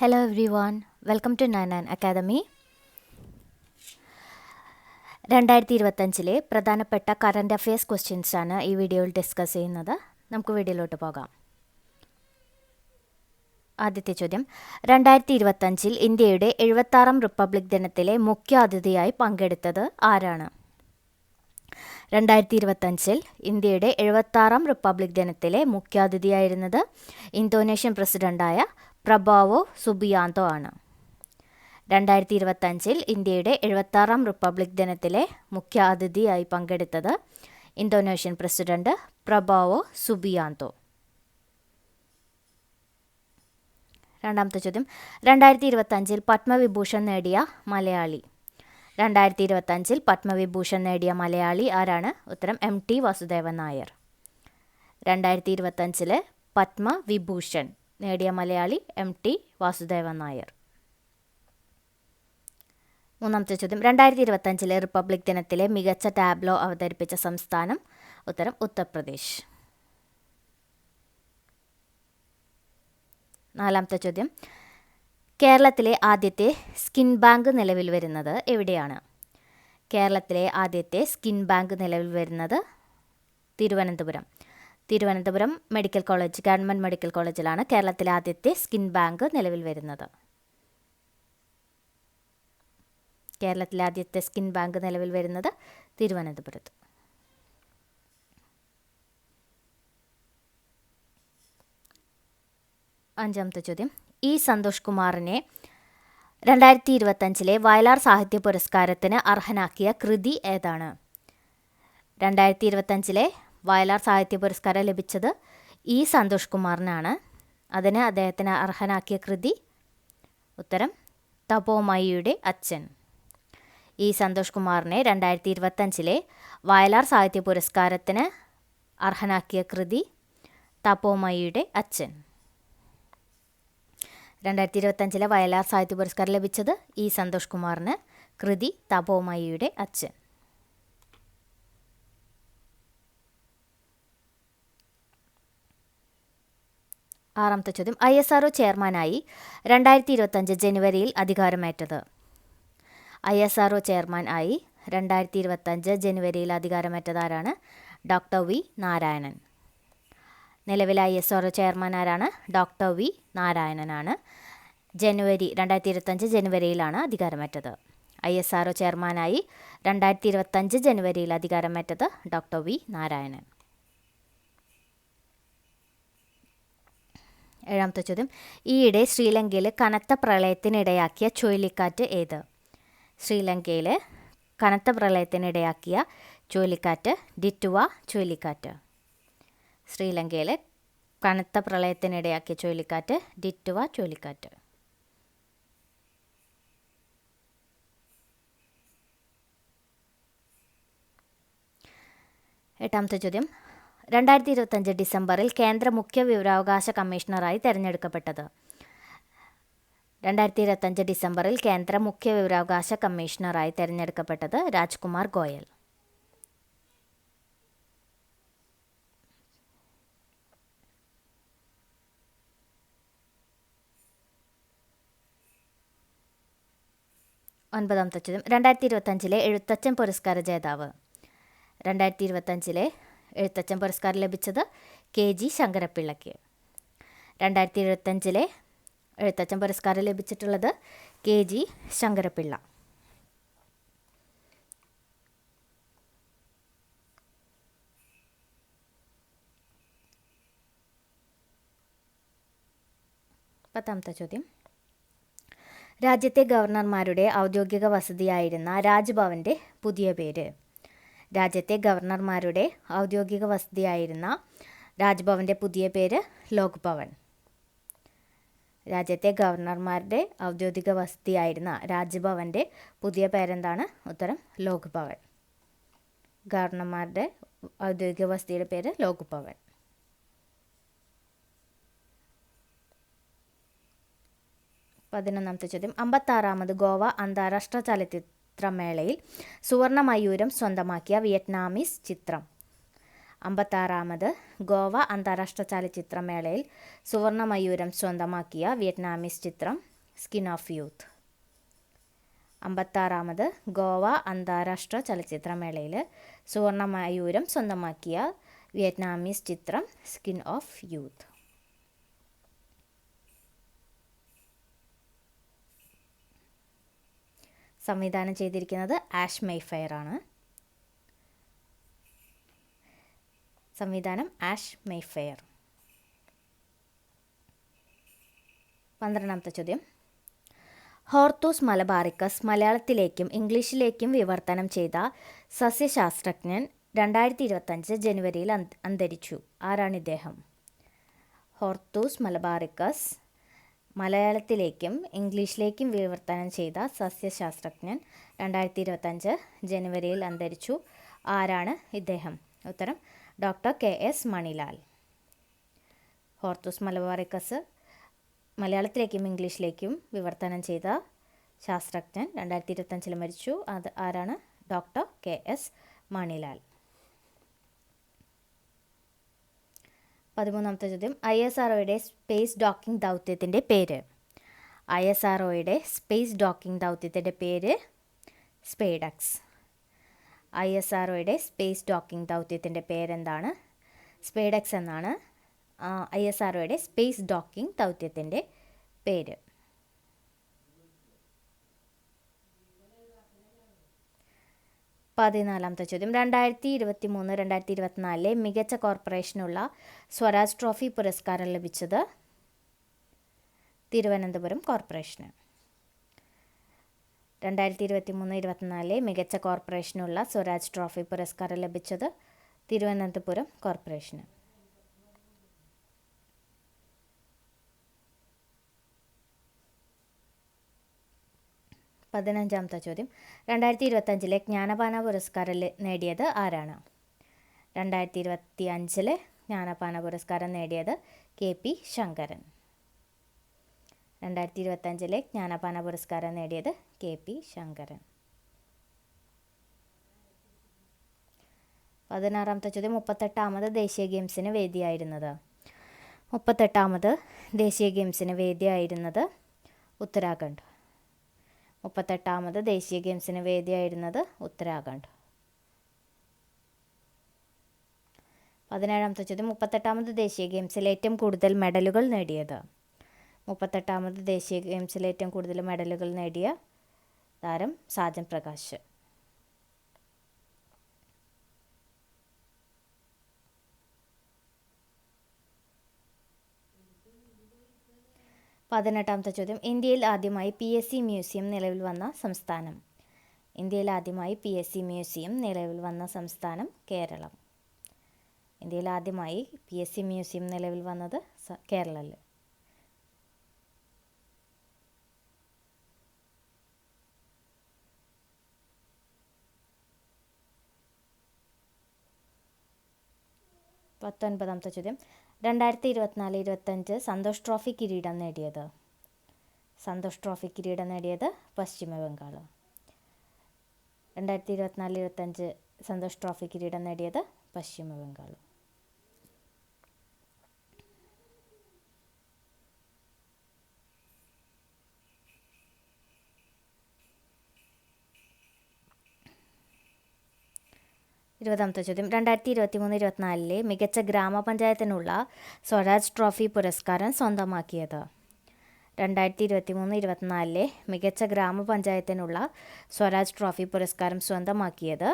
Hello one welcome to nine academy രണ്ടായിരത്തി ഇരുപത്തഞ്ചിലെ പ്രധാനപ്പെട്ട കറണ്ട് അഫയേഴ്സ് ക്വസ്റ്റ്യൻസാണ് ഈ വീഡിയോയിൽ ഡിസ്കസ് ചെയ്യുന്നത്. നമുക്ക് വീഡിയോയിലോട്ട് പോകാം. ആദ്യത്തെ ചോദ്യം. രണ്ടായിരത്തി ഇരുപത്തഞ്ചിൽ ഇന്ത്യയുടെ എഴുപത്താറാം റിപ്പബ്ലിക് ദിനത്തിലെ മുഖ്യ അതിഥിയായി പങ്കെടുത്തത് ആരാണ്? രണ്ടായിരത്തി ഇരുപത്തഞ്ചിൽ ഇന്ത്യയുടെ എഴുപത്താറാം റിപ്പബ്ലിക് ദിനത്തിലെ മുഖ്യാതിഥിയായിരുന്നത് ഇന്തോനേഷ്യൻ പ്രസിഡന്റായ പ്രഭാവോ സുബിയാന്തോ ആണ്. രണ്ടായിരത്തി ഇരുപത്തഞ്ചിൽ ഇന്ത്യയുടെ എഴുപത്താറാം റിപ്പബ്ലിക് ദിനത്തിലെ മുഖ്യ അതിഥിയായി പങ്കെടുത്തത് ഇന്തോനേഷ്യൻ പ്രസിഡന്റ് പ്രഭാവോ സുബിയാന്തോ. രണ്ടാമത്തെ ചോദ്യം. രണ്ടായിരത്തി ഇരുപത്തഞ്ചിൽ പത്മവിഭൂഷൺ നേടിയ മലയാളി. രണ്ടായിരത്തി ഇരുപത്തഞ്ചിൽ പത്മവിഭൂഷൺ നേടിയ മലയാളി ആരാണ്? ഉത്തരം എം ടി വാസുദേവൻ നായർ. രണ്ടായിരത്തി ഇരുപത്തഞ്ചിലെ പത്മവിഭൂഷൺ. നേടിയ മലയാളി എം ടി വാസുദേവൻ നായർ. മൂന്നാമത്തെ ചോദ്യം. രണ്ടായിരത്തി ഇരുപത്തഞ്ചിലെ റിപ്പബ്ലിക് ദിനത്തിലെ മികച്ച ടാബ്ലോ അവതരിപ്പിച്ച സംസ്ഥാനം ഉത്തരം ഉത്തർപ്രദേശ്. നാലാമത്തെ ചോദ്യം. കേരളത്തിലെ ആദ്യത്തെ സ്കിൻ ബാങ്ക് നിലവിൽ വരുന്നത് എവിടെയാണ്? കേരളത്തിലെ ആദ്യത്തെ സ്കിൻ ബാങ്ക് നിലവിൽ വരുന്നത് Thiruvananthapuram. Thiruvananthapuram medical college government medical കോളേജിലാണ് കേരളത്തിലെ ആദ്യത്തെ സ്കിൻ ബാങ്ക് നിലവിൽ വരുന്നത്. കേരളത്തിലെ ആദ്യത്തെ സ്കിൻ ബാങ്ക് നിലവിൽ വരുന്നത് തിരുവനന്തപുരത്ത്. അഞ്ചാമത്തെ ചോദ്യം. ഇ സന്തോഷ് കുമാറിനെ രണ്ടായിരത്തി ഇരുപത്തഞ്ചിലെ വയലാർ സാഹിത്യ പുരസ്കാരത്തിന് അർഹനാക്കിയ കൃതി ഏതാണ്? രണ്ടായിരത്തി ഇരുപത്തഞ്ചിലെ വയലാർ സാഹിത്യ പുരസ്കാരം ലഭിച്ചത് ഇ സന്തോഷ് കുമാറിനാണ്. അതിന് അദ്ദേഹത്തിന് അർഹനാക്കിയ കൃതി. ഉത്തരം തപോമയിയുടെ അച്ഛൻ. ഇ സന്തോഷ് കുമാറിനെ രണ്ടായിരത്തി ഇരുപത്തഞ്ചിലെ വയലാർ സാഹിത്യ പുരസ്കാരത്തിന് അർഹനാക്കിയ കൃതി തപോമയിയുടെ അച്ഛൻ. രണ്ടായിരത്തി ഇരുപത്തഞ്ചിലെ വയലാർ സാഹിത്യ പുരസ്കാരം ലഭിച്ചത് ഇ സന്തോഷ് കുമാറിന് കൃതി തപോമയിയുടെ അച്ഛൻ. ആറാമത്തെ ചോദ്യം ഐ എസ് ആർ ചെയർമാനായി രണ്ടായിരത്തി ഇരുപത്തഞ്ച് ജനുവരിയിൽ അധികാരമേറ്റത്. ഐ എസ് ആർ ചെയർമാൻ ആയി രണ്ടായിരത്തി ഇരുപത്തഞ്ച് ജനുവരിയിൽ അധികാരമേറ്റതാരാണ് ഡോക്ടർ വി നാരായണൻ. നിലവിലെ ഐ എസ് ആർ ചെയർമാൻ ആരാണ്? ഡോക്ടർ വി നാരായണനാണ്. ജനുവരി രണ്ടായിരത്തി ഇരുപത്തഞ്ച് ജനുവരിയിലാണ് അധികാരമേറ്റത്. ഐ എസ് ആർ ചെയർമാനായി രണ്ടായിരത്തി ഇരുപത്തഞ്ച് ജനുവരിയിൽ അധികാരമേറ്റത് ഡോക്ടർ വി നാരായണൻ. ഏഴാമത്തെ ചോദ്യം ഈയിടെ ശ്രീലങ്കയിൽ കനത്ത പ്രളയത്തിനിടയാക്കിയ ചുഴലിക്കാറ്റ് ഏത്? ശ്രീലങ്കയിൽ കനത്ത പ്രളയത്തിനിടയാക്കിയ ചുഴലിക്കാറ്റ് ഡിറ്റുവ ചുഴലിക്കാറ്റ്. ശ്രീലങ്കയിൽ കനത്ത പ്രളയത്തിനിടയാക്കിയ ചുഴലിക്കാറ്റ് ഡിറ്റുവ ചുഴലിക്കാറ്റ്. എട്ടാമത്തെ ചോദ്യം രണ്ടായിരത്തി ഇരുപത്തഞ്ച് ഡിസംബറിൽ കേന്ദ്ര മുഖ്യ വിവരാവകാശ കമ്മീഷണറായി തെരഞ്ഞെടുക്കപ്പെട്ടത്. രണ്ടായിരത്തി ഇരുപത്തഞ്ച് ഡിസംബറിൽ കേന്ദ്ര മുഖ്യ വിവരാവകാശ കമ്മീഷണറായി തെരഞ്ഞെടുക്കപ്പെട്ടത് രാജ്കുമാർ ഗോയൽ. ഒൻപതാമത്തെ ചോദ്യം രണ്ടായിരത്തി ഇരുപത്തഞ്ചിലെ എഴുത്തച്ഛൻ പുരസ്കാര ജേതാവ്. രണ്ടായിരത്തി ഇരുപത്തഞ്ചിലെ എഴുത്തച്ഛൻ പുരസ്കാരം ലഭിച്ചത് കെ ജി ശങ്കരപ്പിള്ളയ്ക്ക്. രണ്ടായിരത്തി ഇരുപത്തഞ്ചിലെ എഴുത്തച്ഛൻ പുരസ്കാരം ലഭിച്ചിട്ടുള്ളത് കെ ജി ശങ്കരപ്പിള്ള. പത്താമത്തെ ചോദ്യം. രാജ്യത്തെ ഗവർണർമാരുടെ ഔദ്യോഗിക വസതിയായിരുന്ന രാജ്ഭവന്റെ പുതിയ പേര്. രാജ്യത്തെ ഗവർണർമാരുടെ ഔദ്യോഗിക വസതിയായിരുന്ന രാജ്ഭവന്റെ പുതിയ പേര് ലോക് ഭവൻ. രാജ്യത്തെ ഗവർണർമാരുടെ ഔദ്യോഗിക വസതിയായിരുന്ന രാജ്ഭവന്റെ പുതിയ പേരെന്താണ്? ഉത്തരം ലോക് ഭവൻ. ഗവർണർമാരുടെ ഔദ്യോഗിക വസതിയുടെ പേര് ലോക് ഭവൻ. പതിനൊന്നാമത്തെ ചോദ്യം. അമ്പത്താറാമത് ഗോവ അന്താരാഷ്ട്ര ചലച്ചിത്രമേളയിൽ സുവർണ മയൂരം സ്വന്തമാക്കിയ വിയറ്റ്നാമീസ് ചിത്രം. അമ്പത്താറാമത് ഗോവ അന്താരാഷ്ട്ര ചലച്ചിത്രമേളയിൽ സുവർണ മയൂരം സ്വന്തമാക്കിയ വിയറ്റ്നാമീസ് ചിത്രം സ്കിൻ ഓഫ് യൂത്ത്. അമ്പത്താറാമത് ഗോവ അന്താരാഷ്ട്ര ചലച്ചിത്രമേളയിൽ സുവർണ മയൂരം സ്വന്തമാക്കിയ വിയറ്റ്നാമീസ് ചിത്രം സ്കിൻ ഓഫ് യൂത്ത്. സംവിധാനം ചെയ്തിരിക്കുന്നത് ആഷ് മൈഫയർ ആണ്. സംവിധാനം ആഷ് മെയ്ഫെയർ പന്ത്രണ്ടാമത്തെ ചോദ്യം. ഹോർത്തൂസ് മലബാറിക്കസ് മലയാളത്തിലേക്കും ഇംഗ്ലീഷിലേക്കും വിവർത്തനം ചെയ്ത സസ്യശാസ്ത്രജ്ഞൻ രണ്ടായിരത്തി ഇരുപത്തഞ്ച് ജനുവരിയിൽ അന്തരിച്ചു. ആരാണ് ഇദ്ദേഹം? ഹോർത്തൂസ് മലബാറിക്കസ് മലയാളത്തിലേക്കും ഇംഗ്ലീഷിലേക്കും വിവർത്തനം ചെയ്ത സസ്യശാസ്ത്രജ്ഞൻ രണ്ടായിരത്തി ഇരുപത്തഞ്ച് ജനുവരിയിൽ അന്തരിച്ചു. ആരാണ് ഇദ്ദേഹം? ഉത്തരം doctor K S Manilal. Hortus Malabaricus മലയാളത്തിലേക്കും ഇംഗ്ലീഷിലേക്കും വിവർത്തനം ചെയ്ത ശാസ്ത്രജ്ഞൻ രണ്ടായിരത്തി ഇരുപത്തഞ്ചിൽ മരിച്ചു. അത് ആരാണ്? Doctor K S Manilal. പതിമൂന്നാമത്തെ ചോദ്യം. I S R space docking ദൗത്യത്തിന്റെ പേര്. I S R space docking ദൗത്യത്തിന്റെ പേര് SpaDeX. I S R space docking ദൗത്യത്തിന്റെ പേരെന്താണ്? സ്പേഡക്സ് എന്നാണ്. I S R space docking ദൗത്യത്തിന്റെ പേര്. പതിനാലാമത്തെ ചോദ്യം. രണ്ടായിരത്തി ഇരുപത്തി മൂന്ന് രണ്ടായിരത്തി ഇരുപത്തിനാലിലെ മികച്ച കോർപ്പറേഷനുള്ള സ്വരാജ് ട്രോഫി പുരസ്കാരം ലഭിച്ചത് തിരുവനന്തപുരം കോർപ്പറേഷന് രണ്ടായിരത്തി ഇരുപത്തി മൂന്ന് ഇരുപത്തിനാലിലെ മികച്ച കോർപ്പറേഷനുള്ള സ്വരാജ് ട്രോഫി പുരസ്കാരം ലഭിച്ചത് തിരുവനന്തപുരം കോർപ്പറേഷന് പതിനഞ്ചാമത്തെ ചോദ്യം. രണ്ടായിരത്തി ഇരുപത്തഞ്ചിലെ ജ്ഞാനപാന പുരസ്കാരം നേടിയത് ആരാണ്? രണ്ടായിരത്തി ഇരുപത്തി അഞ്ചിലെ ജ്ഞാനപാന പുരസ്കാരം നേടിയത് കെ പി ശങ്കരൻ. രണ്ടായിരത്തി ഇരുപത്തഞ്ചിലെ ജ്ഞാനപാന പുരസ്കാരം നേടിയത് കെ പി ശങ്കരൻ. പതിനാറാമത്തെ ചോദ്യം. മുപ്പത്തെട്ടാമത് ദേശീയ ഗെയിംസിന് വേദിയായിരുന്നത്. മുപ്പത്തെട്ടാമത് ദേശീയ ഗെയിംസിന് വേദിയായിരുന്നത് ഉത്തരാഖണ്ഡ്. മുപ്പത്തെട്ടാമത് ദേശീയ ഗെയിംസിന് വേദിയായിരുന്നത് ഉത്തരാഖണ്ഡ്. പതിനേഴാമത്തെ ചോദ്യം മുപ്പത്തെട്ടാമത് ദേശീയ ഗെയിംസിൽ ഏറ്റവും കൂടുതൽ മെഡലുകൾ നേടിയത്? മുപ്പത്തെട്ടാമത് ദേശീയ ഗെയിംസിൽ ഏറ്റവും കൂടുതൽ മെഡലുകൾ നേടിയ താരം സാജൻ പ്രകാശ്. പതിനെട്ടാമത്തെ ചോദ്യം. ഇന്ത്യയിൽ ആദ്യമായി പി എസ് സി മ്യൂസിയം നിലവിൽ വന്ന സംസ്ഥാനം. ഇന്ത്യയിൽ ആദ്യമായി പി എസ് സി മ്യൂസിയം നിലവിൽ വന്ന സംസ്ഥാനം കേരളം. ഇന്ത്യയിൽ ആദ്യമായി പി എസ് സി മ്യൂസിയം നിലവിൽ വന്നത് കേരളത്തിൽ പത്തൊൻപതാമത്തെ ചോദ്യം. രണ്ടായിരത്തി ഇരുപത്തിനാല് ഇരുപത്തഞ്ച് സന്തോഷ് ട്രോഫി കിരീടം നേടിയത്. സന്തോഷ് ട്രോഫി കിരീടം നേടിയത് പശ്ചിമ ബംഗാൾ രണ്ടായിരത്തി ഇരുപത്തിനാല് ഇരുപത്തഞ്ച് സന്തോഷ് ട്രോഫി കിരീടം നേടിയത് പശ്ചിമ ബംഗാൾ ഇരുപതാമത്തെ ചോദ്യം. രണ്ടായിരത്തി ഇരുപത്തി മൂന്ന് ഇരുപത്തിനാലിലെ മികച്ച ഗ്രാമപഞ്ചായത്തിനുള്ള സ്വരാജ് ട്രോഫി പുരസ്കാരം സ്വന്തമാക്കിയത്. രണ്ടായിരത്തി ഇരുപത്തി മൂന്ന് ഇരുപത്തിനാലിലെ മികച്ച ഗ്രാമപഞ്ചായത്തിനുള്ള സ്വരാജ് ട്രോഫി പുരസ്കാരം സ്വന്തമാക്കിയത്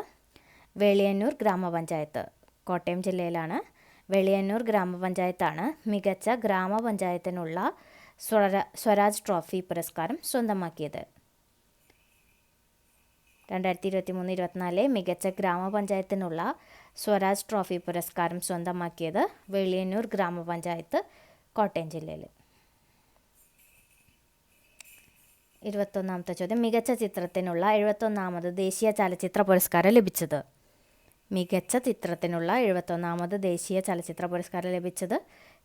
വെളിയന്നൂർ ഗ്രാമപഞ്ചായത്ത്. കോട്ടയം ജില്ലയിലാണ് വെളിയന്നൂർ ഗ്രാമപഞ്ചായത്താണ് മികച്ച ഗ്രാമപഞ്ചായത്തിനുള്ള സ്വര സ്വരാജ് ട്രോഫി പുരസ്കാരം സ്വന്തമാക്കിയത്. രണ്ടായിരത്തി ഇരുപത്തി മൂന്ന് ഇരുപത്തിനാല് മികച്ച ഗ്രാമപഞ്ചായത്തിനുള്ള സ്വരാജ് ട്രോഫി പുരസ്കാരം സ്വന്തമാക്കിയത് വെളിയന്നൂർ ഗ്രാമപഞ്ചായത്ത് കോട്ടയം ജില്ലയിൽ ഇരുപത്തൊന്നാമത്തെ ചോദ്യം. മികച്ച ചിത്രത്തിനുള്ള എഴുപത്തൊന്നാമത് ദേശീയ ചലച്ചിത്ര പുരസ്കാരം ലഭിച്ചത്. മികച്ച ചിത്രത്തിനുള്ള എഴുപത്തൊന്നാമത് ദേശീയ ചലച്ചിത്ര പുരസ്കാരം ലഭിച്ചത്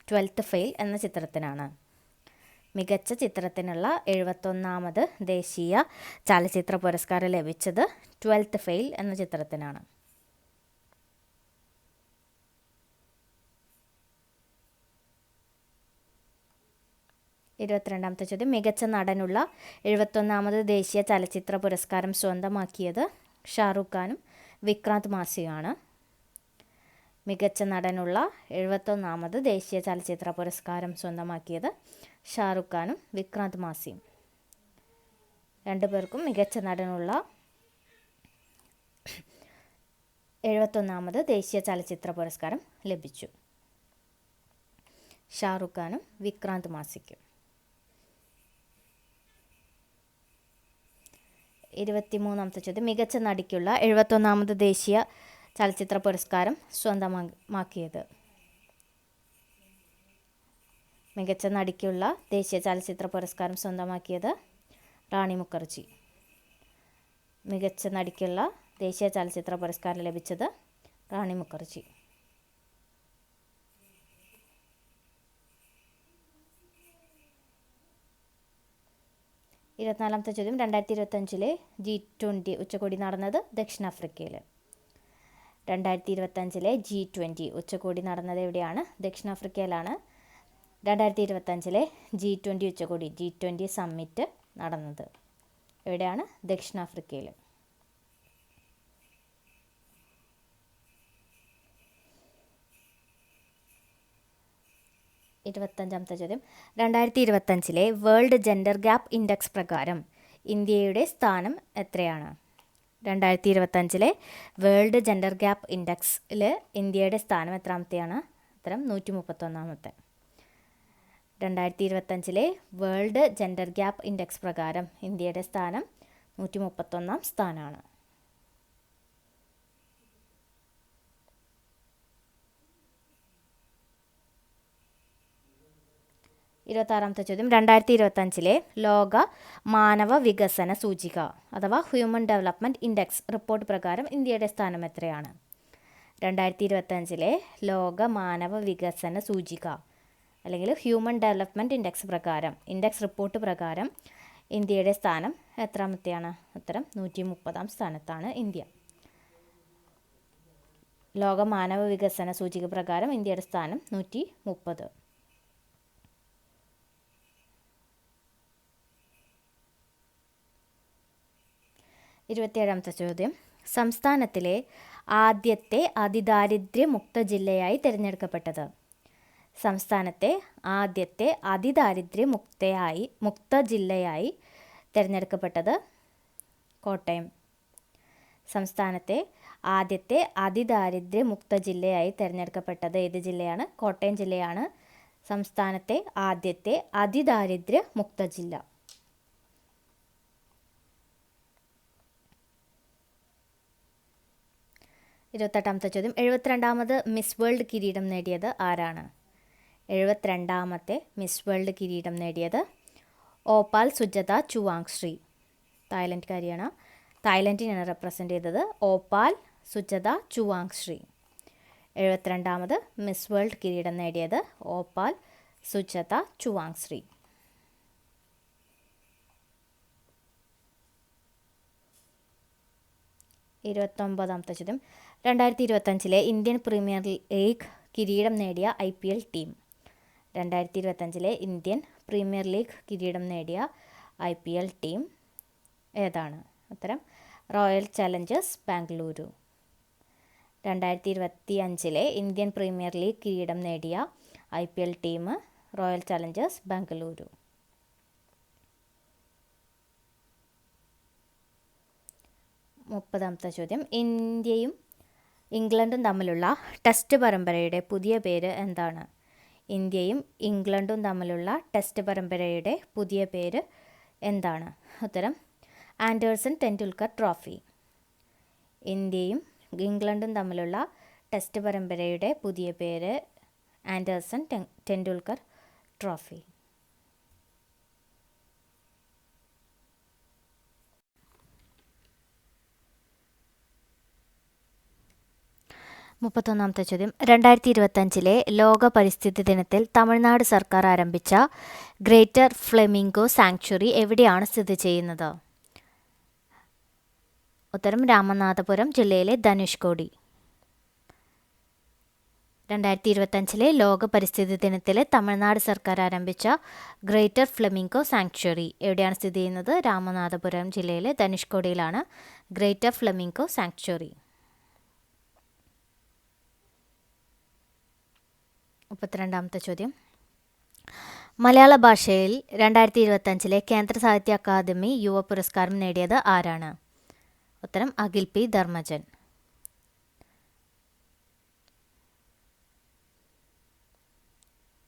ട്വൽത്ത് ഫെയിൽ എന്ന ചിത്രത്തിനാണ്. മികച്ച ചിത്രത്തിനുള്ള എഴുപത്തൊന്നാമത് ദേശീയ ചലച്ചിത്ര പുരസ്കാരം ലഭിച്ചത് ട്വൽത്ത് ഫെയിൽ എന്ന ചിത്രത്തിനാണ്. ഇരുപത്തിരണ്ടാമത്തെ ചോദ്യം. മികച്ച നടനുള്ള എഴുപത്തൊന്നാമത് ദേശീയ ചലച്ചിത്ര പുരസ്കാരം സ്വന്തമാക്കിയത് ഷാറുഖ് ഖാനും വിക്രാന്ത് മാസിയുമാണ് മികച്ച നടനുള്ള എഴുപത്തൊന്നാമത് ദേശീയ ചലച്ചിത്ര പുരസ്കാരം സ്വന്തമാക്കിയത് ഷാറൂഖ് ഖാനും വിക്രാന്ത് മാസിയും. രണ്ടുപേർക്കും മികച്ച നടനുള്ള എഴുപത്തൊന്നാമത് ദേശീയ ചലച്ചിത്ര പുരസ്കാരം ലഭിച്ചു. ഷാറുഖ് ഖാനും വിക്രാന്ത് മാസിക്കും. ഇരുപത്തിമൂന്നാമത്തെ ചോദ്യം. മികച്ച നടിക്കുള്ള എഴുപത്തൊന്നാമത് ദേശീയ ചലച്ചിത്ര പുരസ്കാരം സ്വന്തമാക്കിയത് മികച്ച നടിക്കുള്ള ദേശീയ ചലച്ചിത്ര പുരസ്കാരം സ്വന്തമാക്കിയത് റാണി മുഖർജി. മികച്ച നടിക്കുള്ള ദേശീയ ചലച്ചിത്ര പുരസ്കാരം ലഭിച്ചത് റാണി മുഖർജി. ഇരുപത്തിനാലാമത്തെ ചോദ്യം. രണ്ടായിരത്തി ഇരുപത്തഞ്ചിലെ ജി ട്വന്റി ഉച്ചകോടി നടന്നത് ദക്ഷിണാഫ്രിക്കയിൽ രണ്ടായിരത്തി ഇരുപത്തഞ്ചിലെ ജി ട്വന്റി ഉച്ചകോടി നടന്നത് എവിടെയാണ്? ദക്ഷിണാഫ്രിക്കയിലാണ്. രണ്ടായിരത്തി ഇരുപത്തഞ്ചിലെ ജി ട്വന്റി ഉച്ചകോടി ജി ട്വന്റി സമ്മിറ്റ് നടന്നത്. എവിടെയാണ്? ദക്ഷിണാഫ്രിക്കയിൽ ഇരുപത്തഞ്ചാമത്തെ ചോദ്യം. രണ്ടായിരത്തി ഇരുപത്തഞ്ചിലെ വേൾഡ് ജെൻഡർ ഗ്യാപ്പ് ഇൻഡെക്സ് പ്രകാരം ഇന്ത്യയുടെ സ്ഥാനം എത്രയാണ്? രണ്ടായിരത്തി ഇരുപത്തഞ്ചിലെ വേൾഡ് ജെൻഡർ ഗ്യാപ്പ് ഇൻഡെക്സിൽ ഇന്ത്യയുടെ സ്ഥാനം എത്രാമത്തെയാണ്? ഉത്തരം നൂറ്റി മുപ്പത്തൊന്നാമത്തെ രണ്ടായിരത്തി ഇരുപത്തഞ്ചിലെ വേൾഡ് ജെൻഡർ ഗ്യാപ്പ് ഇൻഡെക്സ് പ്രകാരം ഇന്ത്യയുടെ സ്ഥാനം നൂറ്റി മുപ്പത്തൊന്നാം സ്ഥാനമാണ് ഇരുപത്താറാമത്തെ ചോദ്യം. രണ്ടായിരത്തി ഇരുപത്തഞ്ചിലെ ലോക മാനവ വികസന സൂചിക അഥവാ ഹ്യൂമൻ ഡെവലപ്മെന്റ് ഇൻഡെക്സ് റിപ്പോർട്ട് പ്രകാരം ഇന്ത്യയുടെ സ്ഥാനം എത്രയാണ്? രണ്ടായിരത്തി ഇരുപത്തഞ്ചിലെ ലോക മാനവ വികസന സൂചിക അല്ലെങ്കിൽ ഹ്യൂമൻ ഡെവലപ്മെന്റ് ഇൻഡെക്സ് പ്രകാരം ഇൻഡെക്സ് റിപ്പോർട്ട് പ്രകാരം ഇന്ത്യയുടെ സ്ഥാനം എത്രാമത്തെയാണ്? ഉത്തരം നൂറ്റി മുപ്പതാം സ്ഥാനത്താണ് ഇന്ത്യ. ലോക മാനവ വികസന സൂചിക പ്രകാരം ഇന്ത്യയുടെ സ്ഥാനം നൂറ്റി മുപ്പത് ഇരുപത്തിയേഴാമത്തെ ചോദ്യം. സംസ്ഥാനത്തിലെ ആദ്യത്തെ അതിദാരിദ്ര്യമുക്ത ജില്ലയായി തിരഞ്ഞെടുക്കപ്പെട്ടത് സംസ്ഥാനത്തെ ആദ്യത്തെ അതിദാരിദ്ര്യമുക്തയായി മുക്ത ജില്ലയായി തിരഞ്ഞെടുക്കപ്പെട്ടത് കോട്ടയം. സംസ്ഥാനത്തെ ആദ്യത്തെ അതിദാരിദ്ര്യമുക്ത ജില്ലയായി തിരഞ്ഞെടുക്കപ്പെട്ടത് ഏത് ജില്ലയാണ്? കോട്ടയം ജില്ലയാണ്. സംസ്ഥാനത്തെ ആദ്യത്തെ അതിദാരിദ്ര്യ മുക്ത ജില്ല ഇരുപത്തെട്ടാമത്തെ ചോദ്യം. എഴുപത്തിരണ്ടാമത് മിസ് വേൾഡ് കിരീടം നേടിയത് ആരാണ്? എഴുപത്തിരണ്ടാമത്തെ മിസ് വേൾഡ് കിരീടം നേടിയത് ഓപ്പാൽ സുജത ചുവാങ് ശ്രീ തായ്ലൻഡ്കാരിയാണ്. തായ്ലൻഡിനെയാണ് റെപ്രസെന്റ് ചെയ്തത് ഓപ്പാൽ സുജത ചുവാങ് ശ്രീ എഴുപത്തിരണ്ടാമത് മിസ് വേൾഡ് കിരീടം നേടിയത് ഓപ്പാൽ സുജത ചുവാങ് ശ്രീ ഇരുപത്തൊമ്പതാമത്തെ ചോദ്യം. രണ്ടായിരത്തി ഇരുപത്തഞ്ചിലെ ഇന്ത്യൻ പ്രീമിയർ ലീഗ് കിരീടം നേടിയ ഐ പി എൽ ടീം. രണ്ടായിരത്തി ഇരുപത്തഞ്ചിലെ ഇന്ത്യൻ പ്രീമിയർ ലീഗ് കിരീടം നേടിയ ഐ പി എൽ ടീം ഏതാണ്? ഉത്തരം റോയൽ ചലഞ്ചേഴ്സ് ബാംഗ്ലൂരു. രണ്ടായിരത്തി ഇരുപത്തി അഞ്ചിലെ ഇന്ത്യൻ പ്രീമിയർ ലീഗ് കിരീടം നേടിയ I P L team Royal Challengers Bengaluru. മുപ്പതാമത്തെ ചോദ്യം ഇന്ത്യയും ഇംഗ്ലണ്ടും തമ്മിലുള്ള ടെസ്റ്റ് പരമ്പരയുടെ പുതിയ പേര് എന്താണ്? ഇന്ത്യയും ഇംഗ്ലണ്ടും തമ്മിലുള്ള ടെസ്റ്റ് പരമ്പരയുടെ പുതിയ പേര് എന്താണ്? ഉത്തരം ആൻഡേഴ്സൺ ടെൻഡുൽക്കർ ട്രോഫി. ഇന്ത്യയും ഇംഗ്ലണ്ടും തമ്മിലുള്ള ടെസ്റ്റ് പരമ്പരയുടെ പുതിയ പേര് ആൻഡേഴ്സൺ ടെൻഡുൽക്കർ ട്രോഫി. മുപ്പത്തൊന്നാമത്തെ ചോദ്യം രണ്ടായിരത്തി ഇരുപത്തഞ്ചിലെ ലോക പരിസ്ഥിതി ദിനത്തിൽ തമിഴ്നാട് സർക്കാർ ആരംഭിച്ച ഗ്രേറ്റർ ഫ്ലെമിംഗോ സാങ്ച്വറി എവിടെയാണ് സ്ഥിതി ചെയ്യുന്നത്? ഉത്തരം രാമനാഥപുരം ജില്ലയിലെ ധനുഷ്കോടി രണ്ടായിരത്തി ഇരുപത്തഞ്ചിലെ ലോക പരിസ്ഥിതി ദിനത്തിൽ തമിഴ്നാട് സർക്കാർ ആരംഭിച്ച ഗ്രേറ്റർ ഫ്ലെമിംഗോ സാങ്ച്വറി എവിടെയാണ് സ്ഥിതി ചെയ്യുന്നത്? രാമനാഥപുരം ജില്ലയിലെ ധനുഷ്കോടിയിലാണ് ഗ്രേറ്റർ ഫ്ലെമിംഗോ സാങ്ച്വറി. മുപ്പത്തിരണ്ടാമത്തെ ചോദ്യം. മലയാള ഭാഷയിൽ രണ്ടായിരത്തി ഇരുപത്തഞ്ചിലെ കേന്ദ്ര സാഹിത്യ അക്കാദമി യുവ പുരസ്കാരം നേടിയത് ആരാണ്? ഉത്തരം അഖിൽ പി ധർമ്മജൻ.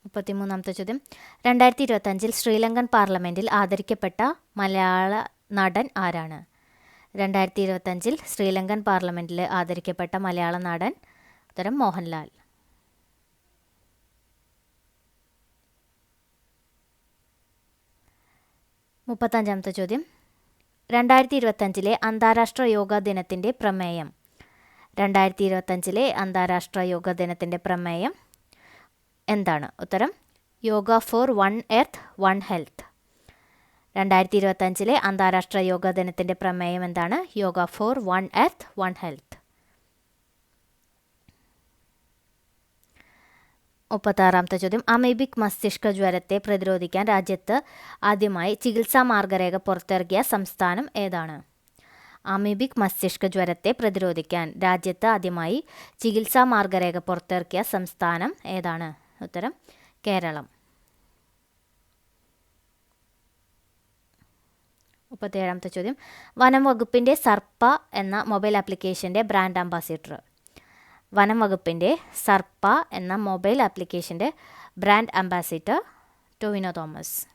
മുപ്പത്തിമൂന്നാമത്തെ ചോദ്യം. രണ്ടായിരത്തി ഇരുപത്തഞ്ചിൽ ശ്രീലങ്കൻ പാർലമെന്റിൽ ആദരിക്കപ്പെട്ട മലയാള നടൻ ആരാണ്? രണ്ടായിരത്തി ഇരുപത്തഞ്ചിൽ ശ്രീലങ്കൻ പാർലമെന്റിൽ ആദരിക്കപ്പെട്ട മലയാള നടൻ ഉത്തരം മോഹൻലാൽ. മുപ്പത്തഞ്ചാമത്തെ ചോദ്യം. രണ്ടായിരത്തി ഇരുപത്തഞ്ചിലെ അന്താരാഷ്ട്ര യോഗാ ദിനത്തിന്റെ പ്രമേയം. രണ്ടായിരത്തി ഇരുപത്തഞ്ചിലെ അന്താരാഷ്ട്ര യോഗാ ദിനത്തിന്റെ പ്രമേയം എന്താണ്? ഉത്തരം yoga for one earth one health. രണ്ടായിരത്തി ഇരുപത്തഞ്ചിലെ അന്താരാഷ്ട്ര യോഗാ ദിനത്തിന്റെ പ്രമേയം എന്താണ്? Yoga for one earth one health. മുപ്പത്താറാമത്തെ ചോദ്യം. അമീബിക് മസ്തിഷ്ക ജ്വരത്തെ പ്രതിരോധിക്കാൻ രാജ്യത്ത് ആദ്യമായി ചികിത്സാ മാർഗരേഖ പുറത്തിറക്കിയ സംസ്ഥാനം ഏതാണ്? അമീബിക് മസ്തിഷ്ക ജ്വരത്തെ പ്രതിരോധിക്കാൻ രാജ്യത്ത് ആദ്യമായി ചികിത്സാ മാർഗരേഖ പുറത്തിറക്കിയ സംസ്ഥാനം ഏതാണ്? ഉത്തരം കേരളം. മുപ്പത്തേഴാമത്തെ ചോദ്യം. വനം വകുപ്പിന്റെ സർപ്പ എന്ന മൊബൈൽ ആപ്ലിക്കേഷന്റെ ബ്രാൻഡ് അംബാസിഡർ. വനം വകുപ്പിന്റെ സർപ്പ എന്ന മൊബൈൽ ആപ്ലിക്കേഷന്റെ ബ്രാൻഡ് അംബാസിഡർ ടോവിനോ തോമസ്.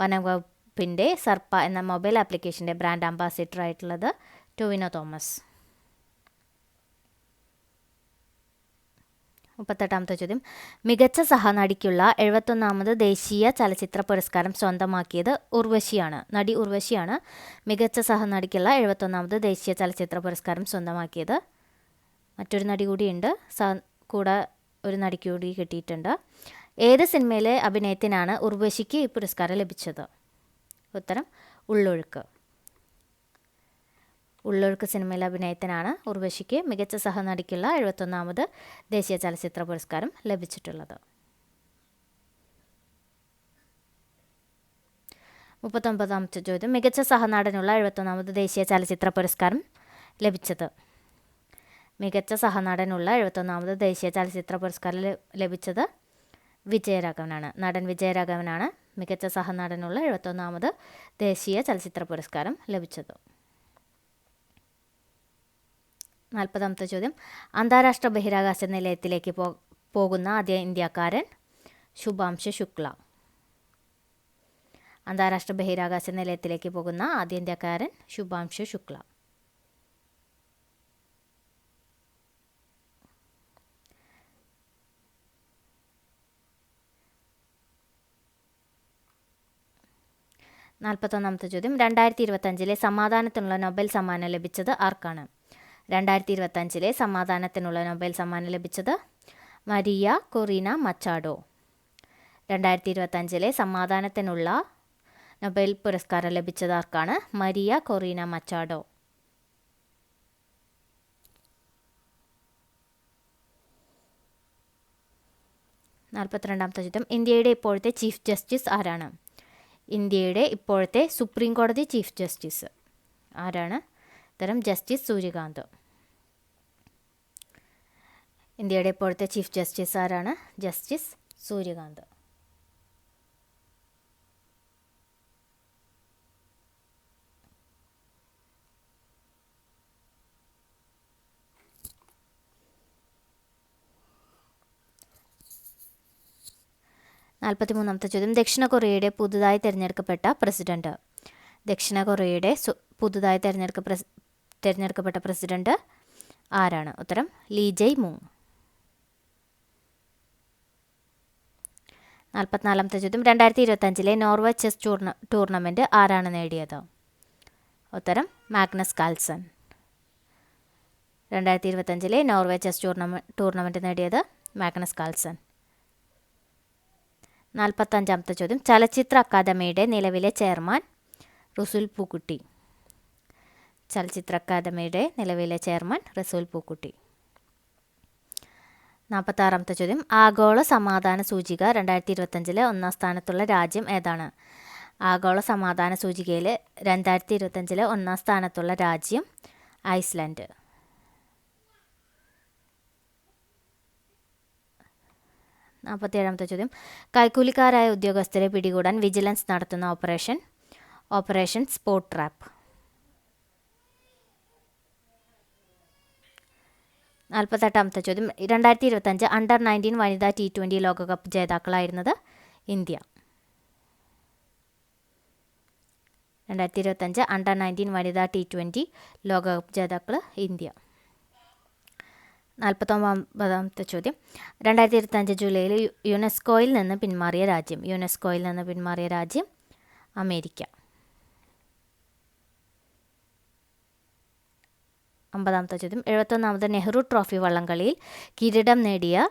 വനം വകുപ്പിന്റെ സർപ്പ എന്ന മൊബൈൽ ആപ്ലിക്കേഷന്റെ ബ്രാൻഡ് അംബാസിഡർ ആയിട്ടുള്ളത് ടോവിനോ തോമസ്. മുപ്പത്തെട്ടാമത്തെ ചോദ്യം. മികച്ച സഹനടിക്കുള്ള എഴുപത്തൊന്നാമത് ദേശീയ ചലച്ചിത്ര പുരസ്കാരം സ്വന്തമാക്കിയത് ഉർവശിയാണ്. നടി ഉർവശിയാണ് മികച്ച സഹനടിക്കുള്ള എഴുപത്തൊന്നാമത് ദേശീയ ചലച്ചിത്ര പുരസ്കാരം സ്വന്തമാക്കിയത് മറ്റൊരു നടി കൂടിയുണ്ട്. സ കൂടെ ഒരു നടിക്ക് കൂടി കിട്ടിയിട്ടുണ്ട്. ഏത് സിനിമയിലെ അഭിനയത്തിനാണ് ഉർവശിക്ക് ഈ പുരസ്കാരം ലഭിച്ചത്? ഉത്തരം ഉള്ളൊഴുക്ക്. ഉള്ളൊഴുക്ക് സിനിമയിലെ അഭിനയത്തിനാണ് ഉർവശിക്ക് മികച്ച സഹനടിക്കുള്ള എഴുപത്തൊന്നാമത് ദേശീയ ചലച്ചിത്ര പുരസ്കാരം ലഭിച്ചിട്ടുള്ളത്. മുപ്പത്തൊമ്പതാമത്തെ ചോദ്യം മികച്ച സഹനടനുള്ള എഴുപത്തൊന്നാമത് ദേശീയ ചലച്ചിത്ര പുരസ്കാരം ലഭിച്ചത്? മികച്ച സഹനടനുള്ള എഴുപത്തൊന്നാമത് ദേശീയ ചലച്ചിത്ര പുരസ്കാരം ലഭിച്ചത് വിജയരാഘവനാണ്. നടൻ വിജയരാഘവനാണ് മികച്ച സഹനടനുള്ള എഴുപത്തൊന്നാമത് ദേശീയ ചലച്ചിത്ര പുരസ്കാരം ലഭിച്ചത്. നാൽപ്പതാമത്തെ ചോദ്യം. അന്താരാഷ്ട്ര ബഹിരാകാശ നിലയത്തിലേക്ക് പോ പോകുന്ന ആദ്യ ഇന്ത്യക്കാരൻ ശുഭാംശു ശുക്ല. അന്താരാഷ്ട്ര ബഹിരാകാശ നിലയത്തിലേക്ക് പോകുന്ന ആദ്യ ഇന്ത്യക്കാരൻ ശുഭാംശു ശുക്ല. നാൽപ്പത്തൊന്നാമത്തെ ചോദ്യം. രണ്ടായിരത്തി ഇരുപത്തഞ്ചിലെ സമാധാനത്തിനുള്ള നൊബേൽ സമ്മാനം ലഭിച്ചത് ആർക്കാണ്? രണ്ടായിരത്തി ഇരുപത്തഞ്ചിലെ സമാധാനത്തിനുള്ള നൊബേൽ സമ്മാനം ലഭിച്ചത് മരിയ കൊറീന മച്ചാഡോ രണ്ടായിരത്തി ഇരുപത്തഞ്ചിലെ സമാധാനത്തിനുള്ള നൊബേൽ പുരസ്കാരം ലഭിച്ചത് ആർക്കാണ്? മരിയ കൊറീന മച്ചാഡോ നാൽപ്പത്തിരണ്ടാമത്തെ ചോദ്യം. ഇന്ത്യയുടെ ഇപ്പോഴത്തെ ചീഫ് ജസ്റ്റിസ് ആരാണ്? ഇന്ത്യയുടെ ഇപ്പോഴത്തെ സുപ്രീം കോടതി ചീഫ് ജസ്റ്റിസ് ആരാണ്? ഉത്തരം ജസ്റ്റിസ് സൂര്യകാന്ത്. ഇന്ത്യയുടെ ഇപ്പോഴത്തെ ചീഫ് ജസ്റ്റിസ് ആരാണ്? ജസ്റ്റിസ് സൂര്യകാന്ത്. നാൽപ്പത്തിമൂന്നാമത്തെ ചോദ്യം. ദക്ഷിണ കൊറിയയുടെ പുതുതായി തിരഞ്ഞെടുക്കപ്പെട്ട പ്രസിഡന്റ്. ദക്ഷിണ കൊറിയയുടെ പുതുതായി തിരഞ്ഞെടുക്ക തിരഞ്ഞെടുക്കപ്പെട്ട പ്രസിഡന്റ് ആരാണ്? ഉത്തരം ലീ ജയ് നാൽപ്പത്തിനാലാമത്തെ ചോദ്യം. രണ്ടായിരത്തി ഇരുപത്തഞ്ചിലെ നോർവേ ചെസ് ടൂർണ ആരാണ് നേടിയത്? ഉത്തരം മാഗ്നസ് കാൽസൺ. രണ്ടായിരത്തി ഇരുപത്തഞ്ചിലെ നോർവേ ചെസ് ടൂർണമെ ടൂർണമെന്റ് നേടിയത് മാഗ്നസ് കാൽസൺ. നാൽപ്പത്തഞ്ചാമത്തെ ചോദ്യം. ചലച്ചിത്ര അക്കാദമിയുടെ നിലവിലെ ചെയർമാൻ റസുൽ പൂക്കുട്ടി. ചലച്ചിത്ര അക്കാദമിയുടെ നിലവിലെ ചെയർമാൻ റസൂൽ പൂക്കുട്ടി. നാൽപ്പത്താറാമത്തെ ചോദ്യം. ആഗോള സമാധാന സൂചിക രണ്ടായിരത്തി ഇരുപത്തഞ്ചിലെ ഒന്നാം സ്ഥാനത്തുള്ള രാജ്യം ഏതാണ്? ആഗോള സമാധാന സൂചികയിൽ രണ്ടായിരത്തി ഇരുപത്തഞ്ചിലെ ഒന്നാം സ്ഥാനത്തുള്ള രാജ്യം ഐസ്ലാൻഡ്. നാൽപ്പത്തിയേഴാമത്തെ ചോദ്യം. കൈക്കൂലിക്കാരായ ഉദ്യോഗസ്ഥരെ പിടികൂടാൻ വിജിലൻസ് നടത്തുന്ന ഓപ്പറേഷൻ ഓപ്പറേഷൻ സ്പോട്ട് ട്രാപ്പ്. നാൽപ്പത്തെട്ടാമത്തെ ചോദ്യം. രണ്ടായിരത്തി ഇരുപത്തഞ്ച് അണ്ടർ നയന്റീൻ വനിതാ ടി ട്വന്റി ലോകകപ്പ് ജേതാക്കളായിരുന്നത് ഇന്ത്യ. രണ്ടായിരത്തി ഇരുപത്തഞ്ച് അണ്ടർ നയന്റീൻ വനിതാ ടി ട്വന്റി ലോകകപ്പ് ജേതാക്കൾ ഇന്ത്യ. നാൽപ്പത്തൊമ്പതാമത്തെ ചോദ്യം. രണ്ടായിരത്തി ഇരുപത്തഞ്ച് ജൂലൈയിൽ യുനെസ്കോയിൽ നിന്ന് പിന്മാറിയ രാജ്യം. യുനെസ്കോയിൽ നിന്ന് പിന്മാറിയ രാജ്യം അമേരിക്ക. അമ്പതാമത്തെ ചോദ്യം. എഴുപത്തൊന്നാമത് നെഹ്റു ട്രോഫി വള്ളംകളിയിൽ കിരീടം നേടിയ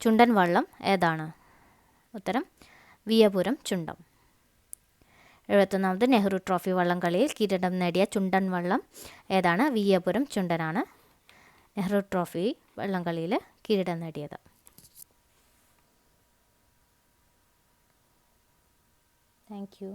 ചുണ്ടൻ വള്ളം ഏതാണ്? ഉത്തരം വിയപുരം ചുണ്ടം. എഴുപത്തൊന്നാമത് നെഹ്റു ട്രോഫി വള്ളംകളിയിൽ കിരീടം നേടിയ ചുണ്ടൻ വള്ളം ഏതാണ്? വിയപുരം ചുണ്ടനാണ്. നെഹ്റു ട്രോഫി വള്ളംകളിയിൽ കിരീടം നേടിയത്. Thank you